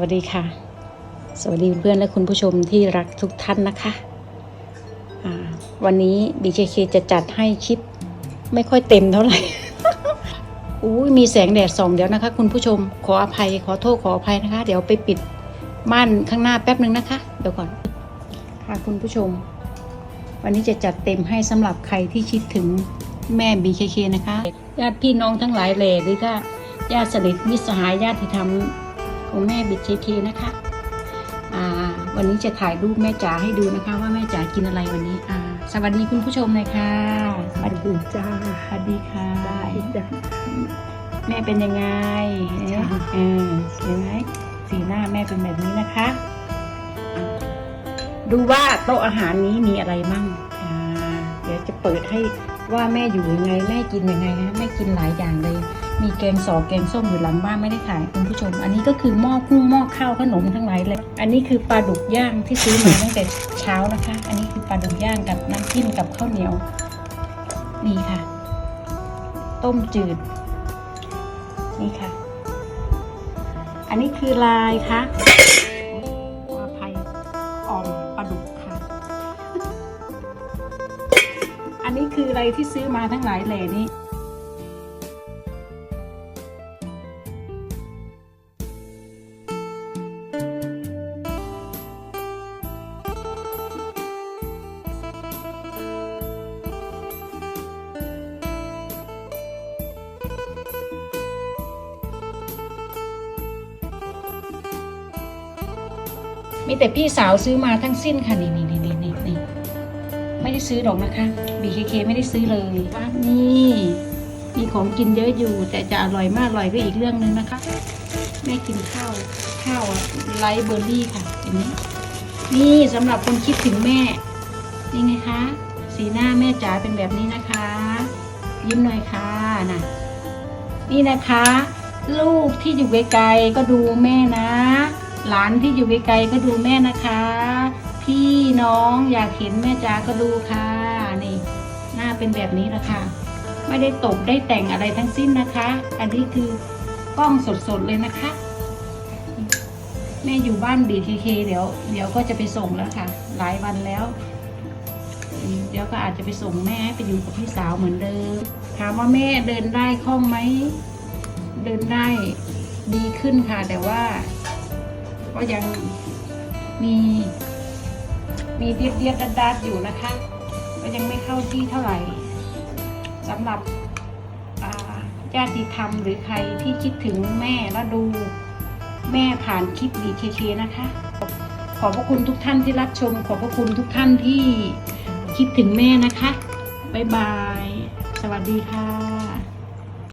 วัสดีค่ะ สวัสดีเพื่อนและคุณผู้ชมที่รักทุกท่านนะคะวันนี้ BKK จะจัดให้คลิปไม่ค่อยเต็มเท่าไหร่อุ้มีแสงแดดส่องเดี๋ยวนะคะ คุณผู้ชมขออภัยขอโทษขออภัยนะคะ เดี๋ยวไปปิดม่านข้างหน้าแป๊บนึงนะคะ เดี๋ยวก่อน ค่ะคุณผู้ชม วันนี้จะจัดเต็มให้สำหรับใครที่คิดถึงแม่ BKK นะคะ ญาติพี่น้องทั้งหลายแหล่หรือก็ญาติสนิทมิตรสหายญาติธรรม ของแม่ BKK นะคะอ่าวันนี้จะถ่ายรูปแม่จ๋าให้ดูนะคะ ว่าแม่จ๋ากินอะไรวันนี้อ่าสวัสดีคุณผู้ชมหน่อยค่ะสวัสดีจ้าสวัสดีค่ะได้จ้ะแม่เป็นยังไงจ้ะเออเห็นไหมสีหน้าแม่เป็นแบบนี้นะคะอะดูว่าโต๊ะอาหารนี้มีอะไรมั่งอ่าเดี๋ยวจะเปิดให้ว่าแม่อยู่ยังไงแม่กินยังไงนะแม่กินหลายอย่างเลย มีแกงสอแกงส้มอยู่หลังบ้านไม่ได้ขายคุณผู้ชม อันนี้ก็คือหม้อกุ้งหม้อข้าวขนมทั้งหลายเลย อันนี้คือปลาดุกย่างที่ซื้อมาตั้งแต่เช้านะคะ อันนี้คือปลาดุกย่างกับน้ำจิ้มกับข้าวเหนียว นี่ค่ะ ต้มจืด นี่ค่ะ อันนี้คือลายคะขออภัยอ่อมปลาดุกค่ะ อันนี้คืออะไรที่ซื้อมาทั้งหลายแหล่นี้ มีแต่พี่สาวซื้อมาทั้งสิ้นค่ะนี่นี่นี่นี่นี่ไม่ได้ซื้อหรอกนะคะ BKK ไม่ได้ซื้อเลยนี่มีของกินเยอะอยู่ แต่จะอร่อยมากอร่อยก็อีกเรื่องหนึ่งนะคะแม่กินข้าวข้าวไลท์เบอร์รี่ค่ะเห็นไหมนี่สำหรับคนคิดถึงแม่นี่ไงคะ สีหน้าแม่จ๋าเป็นแบบนี้นะคะ ยิ้มหน่อยค่ะน่ะนี่นะคะ ลูกที่อยู่ไกลๆก็ดูแม่นะ หลานที่อยู่ไกลๆก็ดูแม่นะคะ พี่น้องอยากเห็นแม่จ๋าก็ดูค่ะนี่หน้าเป็นแบบนี้ละค่ะ ไม่ได้ตกได้แต่งอะไรทั้งสิ้นนะคะ อันนี้คือกล้องสดๆเลยนะคะ แม่อยู่บ้านบีทีเคเดี๋ยว เดี๋ยวก็จะไปส่งแล้วค่ะ หลายวันแล้ว เดี๋ยวก็อาจจะไปส่งแม่ไปอยู่กับพี่สาวเหมือนเดิมถามว่าแม่เดินได้คล่องไหม เดินได้ดีขึ้นค่ะ แต่ว่า ก็ยังมี มีเดียดเดียดดัดดัดอยู่นะคะ ก็ยังไม่เข้าที่เท่าไหร่สำหรับญาติธรรมหรือใครที่คิดถึงแม่แล้วดูแม่ผ่านคลิปดีเคเคนะคะ ขอบพระคุณทุกท่านที่รับชม ขอบพระคุณทุกท่านที่คิดถึงแม่นะคะ บ๊ายบาย สวัสดีค่ะ